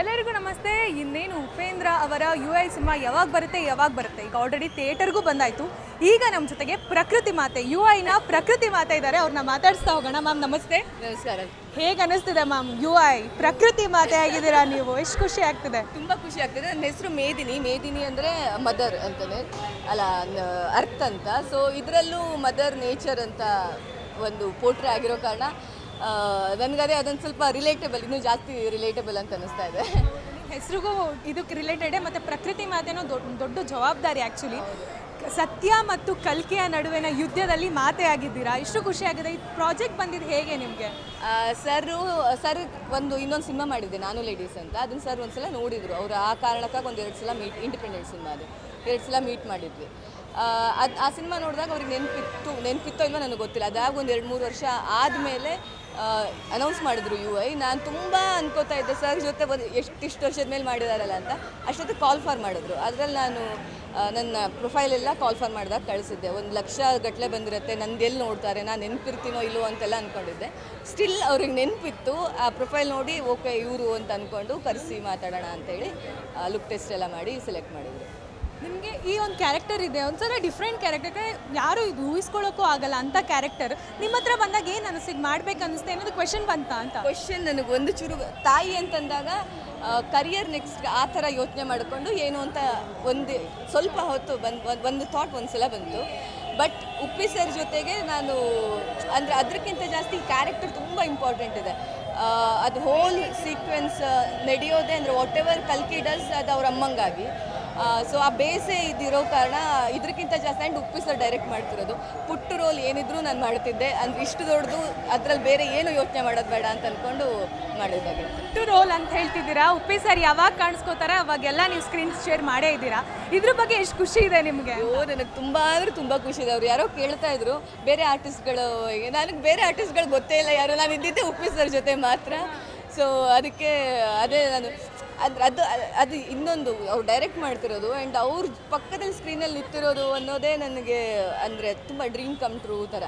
ಎಲ್ಲರಿಗೂ ನಮಸ್ತೆ. ಇನ್ನೇನು ಉಪೇಂದ್ರ ಅವರ ಯು ಐ ಸಿನಿಮಾ ಯಾವಾಗ ಬರುತ್ತೆ ಯಾವಾಗ ಬರುತ್ತೆ? ಈಗ ಆಲ್ರೆಡಿ ಥಿಯೇಟರ್ಗೂ ಬಂದಾಯ್ತು. ಈಗ ನಮ್ಮ ಜೊತೆಗೆ ಪ್ರಕೃತಿ ಮಾತೆ ಯು ಐನ ಪ್ರಕೃತಿ ಮಾತೆ ಇದ್ದಾರೆ. ಅವ್ರನ್ನ ಮಾತಾಡಿಸ್ತಾ ಹೋಗೋಣ. ಮ್ಯಾಮ್ ನಮಸ್ತೆ. ನಮಸ್ಕಾರ. ಹೇಗೆ ಅನಿಸ್ತಿದೆ ಮ್ಯಾಮ್ ಯು ಐ ಪ್ರಕೃತಿ ಮಾತೆ ಆಗಿದ್ದೀರಾ ನೀವು? ಎಷ್ಟು ಖುಷಿ ಆಗ್ತಿದೆ? ತುಂಬ ಖುಷಿ ಆಗ್ತದೆ. ನನ್ನ ಹೆಸರು ಮೇದಿನಿ. ಮೇದಿನಿ ಅಂದರೆ ಮದರ್ ಅಂತಲೇ ಅಲ್ಲ ಅರ್ಥ ಅಂತ. ಸೊ ಇದರಲ್ಲೂ ಮದರ್ ನೇಚರ್ ಅಂತ ಒಂದು ಪೋಟ್ರೆ ಆಗಿರೋ ಕಾರಣ ನನಗದೇ ಅದೊಂದು ಸ್ವಲ್ಪ ರಿಲೇಟಬಲ್ ಇನ್ನೂ ಜಾಸ್ತಿ ರಿಲೇಟಬಲ್ ಅಂತ ಅನಿಸ್ತಾ ಇದೆ. ಹೆಸರಿಗೂ ಇದಕ್ಕೆ ರಿಲೇಟೆಡ್ ಮತ್ತು ಪ್ರಕೃತಿ ಮಾತೇನೋ ದೊಡ್ಡ ದೊಡ್ಡ ಜವಾಬ್ದಾರಿ ಆ್ಯಕ್ಚುಲಿ ಸತ್ಯ ಮತ್ತು ಕಲ್ಕೆಯ ನಡುವಿನ ಯುದ್ಧದಲ್ಲಿ ಮಾತೆ ಆಗಿದ್ದೀರಾ? ಇಷ್ಟು ಖುಷಿ ಆಗಿದೆ. ಈ ಪ್ರಾಜೆಕ್ಟ್ ಬಂದಿದ್ದು ಹೇಗೆ ನಿಮಗೆ? ಸರು ಸರ್ ಒಂದು ಇನ್ನೊಂದು ಸಿನಿಮಾ ಮಾಡಿದ್ದೆ ನಾನು ಲೇಡೀಸ್ ಅಂತ. ಅದನ್ನು ಸರ್ ಒಂದು ಸಲ ನೋಡಿದ್ರು. ಅವರು ಆ ಕಾರಣಕ್ಕಾಗಿ ಒಂದು ಎರಡು ಸಲ ಮೀಟ್ ಇಂಡಿಪೆಂಡೆಂಟ್ ಸಿನಿಮಾ ಅದು. ಎರಡು ಸಲ ಮೀಟ್ ಮಾಡಿದ್ವಿ. ಅದು ಆ ಸಿನಿಮಾ ನೋಡಿದಾಗ ಅವ್ರಿಗೆ ನೆನಪಿತ್ತು, ನೆನಪಿತ್ತೋ ಇಲ್ವೋ ನನಗೆ ಗೊತ್ತಿಲ್ಲ. ಅದಾಗ ಒಂದು ಎರಡು ಮೂರು ವರ್ಷ ಆದಮೇಲೆ ಅನೌನ್ಸ್ ಮಾಡಿದ್ರು ಯು ಐ ನಾನು ತುಂಬ ಅನ್ಕೋತಾ ಇದ್ದೆ, ಸರ್, ಜೊತೆ ಒಂದು ಎಷ್ಟಿಷ್ಟು ವರ್ಷದ ಮೇಲೆ ಮಾಡಿದಾರಲ್ಲ ಅಂತ. ಅಷ್ಟೊತ್ತಿಗೆ ಕಾಲ್ ಫಾರ್ ಮಾಡಿದ್ರು. ಅದರಲ್ಲಿ ನಾನು ನನ್ನ ಪ್ರೊಫೈಲ್ ಎಲ್ಲ ಕಾಲ್ ಫಾರ್ ಮಾಡಿದಾಗ ಕಳಿಸಿದ್ದೆ. ಒಂದು ಲಕ್ಷ ಗಟ್ಟಲೆ ಬಂದಿರುತ್ತೆ, ನಂದು ಎಲ್ಲಿ ನೋಡ್ತಾರೆ, ನಾನು ನೆನಪಿರ್ತೀನೋ ಇಲ್ಲೋ ಅಂತೆಲ್ಲ ಅಂದ್ಕೊಂಡಿದ್ದೆ ಸ್ಟಿಲ್ ಅವ್ರಿಗೆ ನೆನಪಿತ್ತು, ಆ ಪ್ರೊಫೈಲ್ ನೋಡಿ, ಓಕೆ, ಇವರು ಅಂತ ಅಂದ್ಕೊಂಡು ಕರೆಸಿ ಮಾತಾಡೋಣ ಅಂತೇಳಿ ಲುಕ್ ಟೆಸ್ಟ್ ಎಲ್ಲ ಮಾಡಿ ಸೆಲೆಕ್ಟ್ ಮಾಡಿದ್ರು. ನಿಮಗೆ ಈ ಒಂದು ಕ್ಯಾರೆಕ್ಟರ್ ಇದೆ, ಒಂದ್ಸಲ ಡಿಫ್ರೆಂಟ್ ಕ್ಯಾರೆಕ್ಟರ್ ಯಾರು ಇದು ಊಹಿಸ್ಕೊಳ್ಳೋಕ್ಕೂ ಆಗಲ್ಲ ಅಂತ ಕ್ಯಾರೆಕ್ಟರ್ ನಿಮ್ಮ ಹತ್ರ ಬಂದಾಗ ಏನು ಅನಿಸಿದ್, ಮಾಡ್ಬೇಕು ಅನಿಸ್ತೆ ಅನ್ನೋದು ಕ್ವೆಶನ್ ಬಂತ ಅಂತ? ಕ್ವೆಶನ್ ನನಗೆ ಒಂದು ಚೂರು ತಾಯಿ ಅಂತಂದಾಗ ಕರಿಯರ್ ನೆಕ್ಸ್ಟ್ ಆ ಥರ ಯೋಚನೆ ಮಾಡಿಕೊಂಡು ಏನು ಅಂತ ಒಂದು ಸ್ವಲ್ಪ ಹೊತ್ತು ಬಂದು, ಒಂದು ಥಾಟ್ ಒಂದು ಸಲ ಬಂತು. ಬಟ್ ಉಪ್ಪಿ ಸರ್ ಜೊತೆಗೆ ನಾನು, ಅಂದರೆ ಅದಕ್ಕಿಂತ ಜಾಸ್ತಿ ಕ್ಯಾರೆಕ್ಟರ್ ತುಂಬ ಇಂಪಾರ್ಟೆಂಟ್ ಇದೆ. ಅದು ಹೋಲ್ ಸೀಕ್ವೆನ್ಸ್ ನಡೆಯೋದೇ ಅಂದರೆ ವಾಟ್ ಎವರ್ ಕಲ್ಕಿ ಡಸ್ ಅದು ಅವ್ರ ಅಮ್ಮಂಗಾಗಿ. ಸೊ ಆ ಬೇಸೆ ಇದಿರೋ ಕಾರಣ ಇದಕ್ಕಿಂತ ಜಾಸ್ತಿ ಆ್ಯಂಡ್ ಉಪ್ಪಿ ಸರ್ ಡೈರೆಕ್ಟ್ ಮಾಡ್ತಿರೋದು. ಪುಟ್ಟು ರೋಲ್ ಏನಿದ್ರು ನಾನು ಮಾಡ್ತಿದ್ದೆ. ಅಂದ್ರೆ ಇಷ್ಟು ದೊಡ್ಡದು ಅದ್ರಲ್ಲಿ ಬೇರೆ ಏನು ಯೋಚನೆ ಮಾಡೋದು ಬೇಡ ಅಂತ ಅಂದ್ಕೊಂಡು ಮಾಡಿದ್ದಾಗೆ. ಟು ರೋಲ್ ಅಂತ ಹೇಳ್ತಿದ್ದೀರಾ? ಉಪ್ಪಿ ಸರ್ ಯಾವಾಗ ಕಾಣಿಸ್ಕೋತಾರೆ? ಅವಾಗೆಲ್ಲ ನೀವು ಸ್ಕ್ರೀನ್ ಶೇರ್ ಮಾಡೇ ಇದ್ದೀರಾ? ಇದ್ರ ಬಗ್ಗೆ ಎಷ್ಟು ಖುಷಿ ಇದೆ ನಿಮಗೆ? ಓ ನನಗೆ ತುಂಬ ಅಂದರೆ ತುಂಬ ಖುಷಿ ಇದೆ. ಅವ್ರು ಯಾರೋ ಕೇಳ್ತಾ ಇದ್ರು ಬೇರೆ ಆರ್ಟಿಸ್ಟ್ಗಳು ನನಗೆ ಬೇರೆ ಆರ್ಟಿಸ್ಟ್ಗಳು ಗೊತ್ತೇ ಇಲ್ಲ ಯಾರು. ನಾನು ಇದ್ದಿದ್ದೆ ಉಪ್ಪಿ ಸರ್ ಜೊತೆ ಮಾತ್ರ. ಸೊ ಅದಕ್ಕೆ ಅದೇ ನಾನು ಅಂದ್ರೆ ಅದು ಅದು ಇನ್ನೊಂದು ಅವ್ರು ಡೈರೆಕ್ಟ್ ಮಾಡ್ತಿರೋದು ಆ್ಯಂಡ್ ಅವ್ರ ಪಕ್ಕದಲ್ಲಿ ಸ್ಕ್ರೀನಲ್ಲಿ ನಿಂತಿರೋದು ಅನ್ನೋದೇ ನನಗೆ ಅಂದರೆ ತುಂಬ ಡ್ರೀಮ್ ಕಮ್ ಟ್ರೂ ಥರ.